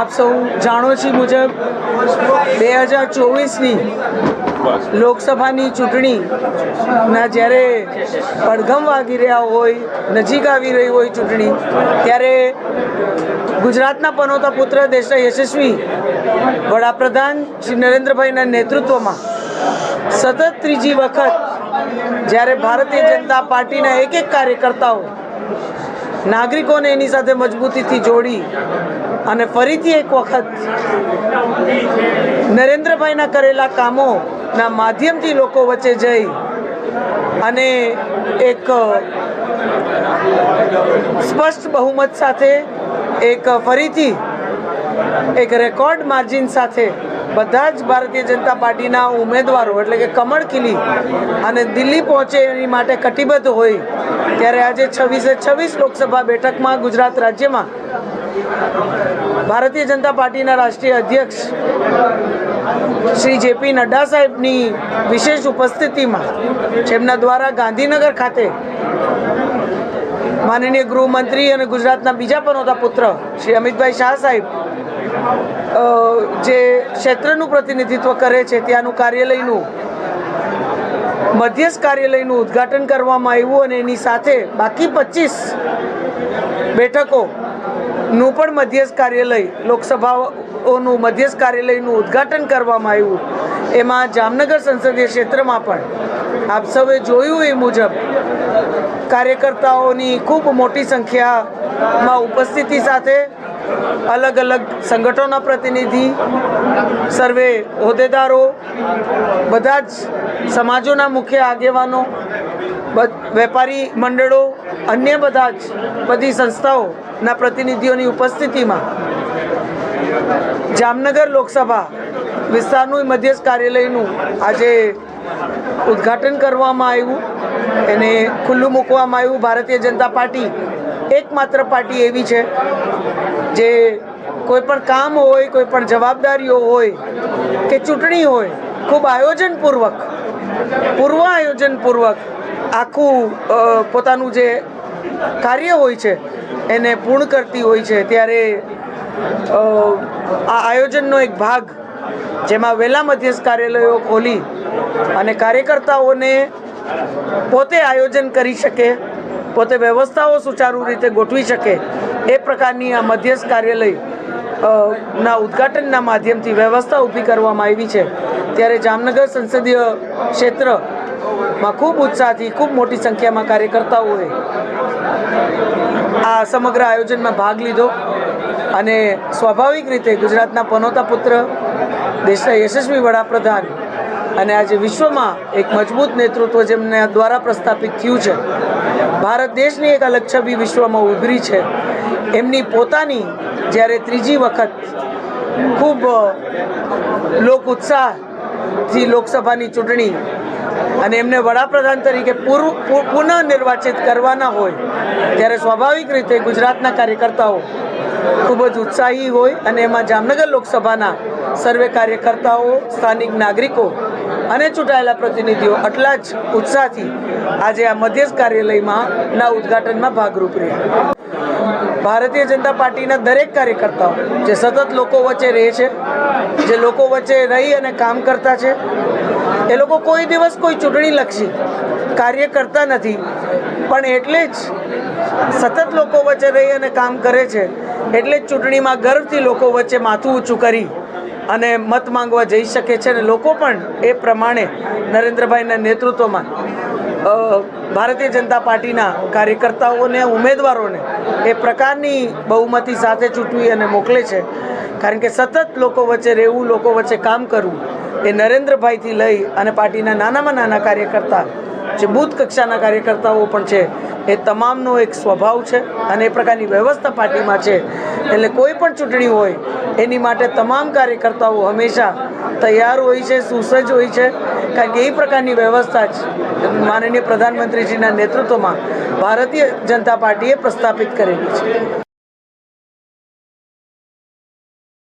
આપ સૌ જાણો છો મુજબ બે હજાર ચોવીસની લોકસભાની ચૂંટણીના જ્યારે પડઘમ વાગી રહ્યા હોય, નજીક આવી રહી હોય ચૂંટણી, ત્યારે ગુજરાતના પનોતા પુત્ર દેશના યશસ્વી વડાપ્રધાન શ્રી નરેન્દ્રભાઈના નેતૃત્વમાં સતત ત્રીજી વખત જ્યારે ભારતીય જનતા પાર્ટીના એક એક કાર્યકર્તાઓ નાગરિકોને એની સાથે મજબૂતીથી જોડી અને ફરીથી એક વખત નરેન્દ્રભાઈના કરેલા કામોના માધ્યમથી લોકો વચ્ચે જઈ અને એક સ્પષ્ટ બહુમત સાથે એક ફરીથી એક રેકોર્ડ માર્જિન સાથે બધા જ ભારતીય જનતા પાર્ટીના ઉમેદવારો એટલે કે કમળ ખીલી અને દિલ્હી પહોંચે એની માટે કટિબદ્ધ હોય ત્યારે આજે છવ્વીસે છવ્વીસ લોકસભા બેઠકમાં ગુજરાત રાજ્યમાં ભારતીય જનતા પાર્ટીના રાષ્ટ્રીય અધ્યક્ષ શ્રી જેપી નડ્ડા સાહેબની વિશેષ ઉપસ્થિતિમાં જેમના દ્વારા ગાંધીનગર ખાતે માનનીય ગૃહમંત્રી અને ગુજરાતના બીજા પનોતા પુત્ર શ્રી અમિતભાઈ શાહ સાહેબ જે ક્ષેત્રનું પ્રતિનિધિત્વ કરે છે, ત્યાંનું કાર્યાલયનું, મધ્યસ્થ કાર્યાલયનું ઉદ્ઘાટન કરવામાં આવ્યું અને એની સાથે બાકી પચીસ બેઠકોનું પણ મધ્યસ્થ કાર્યાલય લોકસભાઓનું મધ્યસ્થ કાર્યાલયનું ઉદ્ઘાટન કરવામાં આવ્યું. એમાં જામનગર સંસદીય ક્ષેત્રમાં પણ આપ સૌએ જોયું એ મુજબ કાર્યકર્તાઓની ખૂબ મોટી સંખ્યામાં ઉપસ્થિતિ સાથે અલગ અલગ સંગઠનોના પ્રતિનિધિ, સર્વે હોદ્દેદારો, બધા જ સમાજોના મુખ્ય આગેવાનો વેપારી મંડળો અન્ય બધા જ બધી સંસ્થાઓના પ્રતિનિધિઓની ઉપસ્થિતિમાં જામનગર લોકસભા વિસ્તારનું મધ્યસ્થ કાર્યાલયનું આજે ઉદ્ઘાટન કરવામાં આવ્યું. એને ખુલ્લું મૂકવામાં આવ્યું. ભારતીય જનતા પાર્ટી એકમાત્ર પાર્ટી એવી છે જે કોઈ પણ કામ હોય, કોઈ પણ જવાબદારીઓ હોય કે ચૂંટણી હોય, ખૂબ આયોજનપૂર્વક પૂર્વ આયોજનપૂર્વક આખું પોતાનું જે કાર્ય હોય છે, એને પૂર્ણ કરતી હોય છે, ત્યારે આ આયોજનનો એક ભાગ, જેમાં વહેલા મધ્યસ્થ કાર્યાલયો ખોલી અને કાર્યકર્તાઓને પોતે આયોજન કરી શકે, પોતે વ્યવસ્થાઓ સુચારુ રીતે ગોઠવી શકે, એ પ્રકારની આ મધ્યસ્થ કાર્યાલય ના ઉદ્ઘાટનના માધ્યમથી વ્યવસ્થા ઊભી કરવામાં આવી છે. ત્યારે જામનગર સંસદીય ક્ષેત્રમાં ખૂબ ઉત્સાહથી, ખૂબ મોટી સંખ્યામાં કાર્યકર્તાઓએ આ સમગ્ર આયોજનમાં ભાગ લીધો અને સ્વાભાવિક રીતે ગુજરાતના પનોતા પુત્ર, દેશના યશસ્વી વડાપ્રધાન અને આજે વિશ્વમાં એક મજબૂત નેતૃત્વ જેમના દ્વારા પ્રસ્થાપિત થયું છે. ભારત દેશની એક અલગ છબી વિશ્વમાં ઉભરી છે. એમની પોતાની જ્યારે ત્રીજી વખત ખૂબ લોક ઉત્સાહથી લોકસભાની ચૂંટણી અને એમને વડાપ્રધાન તરીકે પૂર્વ પુનઃનિર્વાચિત પુનઃ નિર્વાચિત કરવાના હોય, ત્યારે સ્વાભાવિક રીતે ગુજરાતના કાર્યકર્તાઓ ખૂબ જ ઉત્સાહી હોય અને એમાં જામનગર લોકસભાના સર્વે કાર્યકર્તાઓ, સ્થાનિક નાગરિકો અને ચૂંટાયેલા પ્રતિનિધિઓ આટલા જ ઉત્સાહથી આજે આ મધ્યસ્થ કાર્યાલયમાં ના ઉદ્ઘાટનમાં ભાગરૂપ રહ્યા. ભારતીય જનતા પાર્ટીના દરેક કાર્યકર્તાઓ, જે સતત લોકો વચ્ચે રહે છે, જે લોકો વચ્ચે રહી અને કામ કરતા છે એ લોકો કોઈ દિવસ કોઈ ચૂંટણી લક્ષી કાર્ય કરતા નથી. પણ એટલે જ સતત લોકો વચ્ચે રહી અને કામ કરે છે, એટલે જ ચૂંટણીમાં ગર્વથી લોકો વચ્ચે માથું ઊંચું કરી અને મત માંગવા જઈ શકે છે અને લોકો પણ એ પ્રમાણે નરેન્દ્રભાઈના નેતૃત્વમાં ભારતીય જનતા પાર્ટીના કાર્યકર્તાઓને, ઉમેદવારોને એ પ્રકારની બહુમતી સાથે ચૂંટવી અને મોકલે છે. કારણ કે સતત લોકો વચ્ચે રહેવું, લોકો વચ્ચે કામ કરવું એ નરેન્દ્રભાઈથી લઈ અને પાર્ટીના નાનામાં નાના કાર્યકર્તા, જે બૂથ કક્ષાના કાર્યકર્તાઓ પણ છે, એ તમામનો એક સ્વભાવ છે અને એ પ્રકારની વ્યવસ્થા પાર્ટીમાં છે. એટલે કોઈ પણ ચૂંટણી હોય, એની માટે તમામ કાર્યકર્તાઓ હંમેશા તૈયાર હોય છે, સુસજ્જ હોય છે. કારણ કે એ પ્રકારની વ્યવસ્થા જ માનનીય પ્રધાનમંત્રીજીના નેતૃત્વમાં ભારતીય જનતા પાર્ટીએ પ્રસ્થાપિત કરેલી છે.